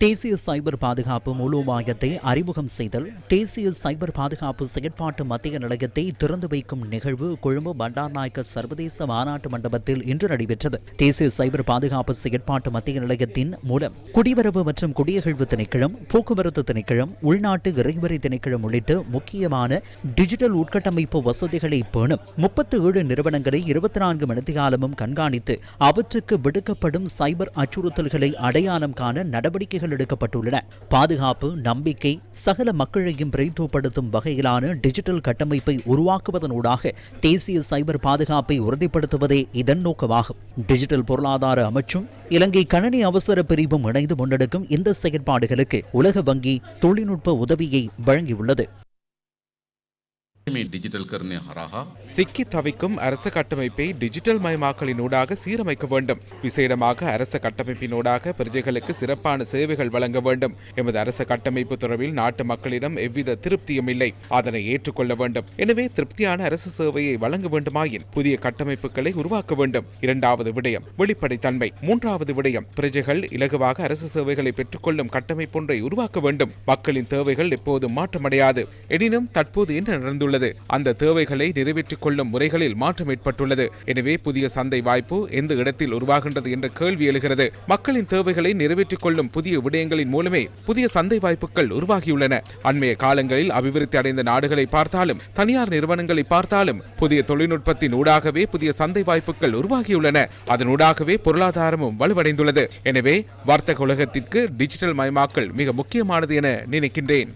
தேசிய சைபர் பாதுகாப்பு மூலோபாயத்தை அறிமுகம் செய்தல் தேசிய சைபர் பாதுகாப்பு செயற்பாட்டு மத்திய நிலையத்தை திறந்து வைக்கும் நிகழ்வு கொழும்பு பண்டார்நாயக்க சர்வதேச மாநாட்டு மண்டபத்தில் இன்று நடைபெற்றது. தேசிய சைபர் பாதுகாப்பு செயற்பாட்டு மத்திய நிலையத்தின் மூலம் குடிவரவு மற்றும் குடியகழ்வு திணைக்களம் போக்குவரத்து திணைக்களம் உள்நாட்டு இறைவரி திணைக்களம் உள்ளிட்ட முக்கியமான டிஜிட்டல் உட்கட்டமைப்பு வசதிகளை பேணும் முப்பத்தி ஏழு நிறுவனங்களை இருபத்தி நான்கு மணித்தியாலமும் கண்காணித்து அவற்றுக்கு விடுக்கப்படும் சைபர் அச்சுறுத்தல்களை அடையாளம் காண நடவடிக்கைகள் எடுக்கப்பட்டுள்ளன. பாதுகாப்பு நம்பிக்கை சகல மக்களையும் பிரதித்துவப்படுத்தும் வகையிலான டிஜிட்டல் கட்டமைப்பை உருவாக்குவதனூடாக தேசிய சைபர் பாதுகாப்பை உறுதிப்படுத்துவதே இதன் நோக்கமாகும். டிஜிட்டல் பொருளாதார அமைச்சும் இலங்கை கணனி அவசர பிரிவும் இணைந்து முன்னெடுக்கும் இந்த செயற்பாடுகளுக்கு உலக வங்கி தொழில்நுட்ப உதவியை வழங்கியுள்ளது. මේ ඩිජිටල් කරණය හරහා சிக்கி தவிக்கும் அரச கட்டமைப்பை டிஜிட்டல் மயமாக்கலினூடாக சீரமைக்க வேண்டும் விசேடமாக அரச கட்டமைப்பினூடாக பிரஜைகளுக்கு சிறப்பான சேவைகள் வழங்க வேண்டும் எமது அரச கட்டமைப்பு தொடர்பில் நாட்டு மக்களிடம் எவ்வித திருப்தியும் இல்லை அதனை ஏற்றுக்கொள்ள வேண்டும் எனவே திருப்தியான அரசு சேவையை வழங்க வேண்டுமாயின் புதிய கட்டமைப்புகளை உருவாக்க வேண்டும் இரண்டாவது விடயம் வெளிப்படைத்தன்மை மூன்றாவது விடயம் பிரஜைகள் இலகுவாக அரசு சேவைகளை பெற்றுக்கொள்ளும் கட்டமைப்பொன்றை உருவாக்க வேண்டும் மக்களின் தேவைகள் எப்போதும் மாற்றமடையாது எனினும் தற்போது என்ன நடந்துள்ளது அந்த தேவைகளை நிறைவேற்றிக் கொள்ளும் முறைகளில் மாற்றம் ஏற்பட்டுள்ளது. எனவே புதிய சந்தை வாய்ப்பு எந்த இடத்தில் உருவாகின்றது என்ற கேள்வி எழுகிறது. மக்களின் தேவைகளை நிறைவேற்றிக் கொள்ளும் புதிய விடயங்களின் மூலமே புதிய சந்தை வாய்ப்புகள் உருவாகியுள்ளன. அண்மைய காலங்களில் அபிவிருத்தி அடைந்த நாடுகளை பார்த்தாலும் தனியார் நிறுவனங்களை பார்த்தாலும் புதிய தொழில்நுட்பத்தின் ஊடாகவே புதிய சந்தை வாய்ப்புகள் உருவாகியுள்ளன. அதனூடாகவே பொருளாதாரமும் வலுவடைந்துள்ளது. எனவே வர்த்தக உலகத்திற்கு டிஜிட்டல் மயமாக்கல் மிக முக்கியமானது என நினைக்கின்றேன்.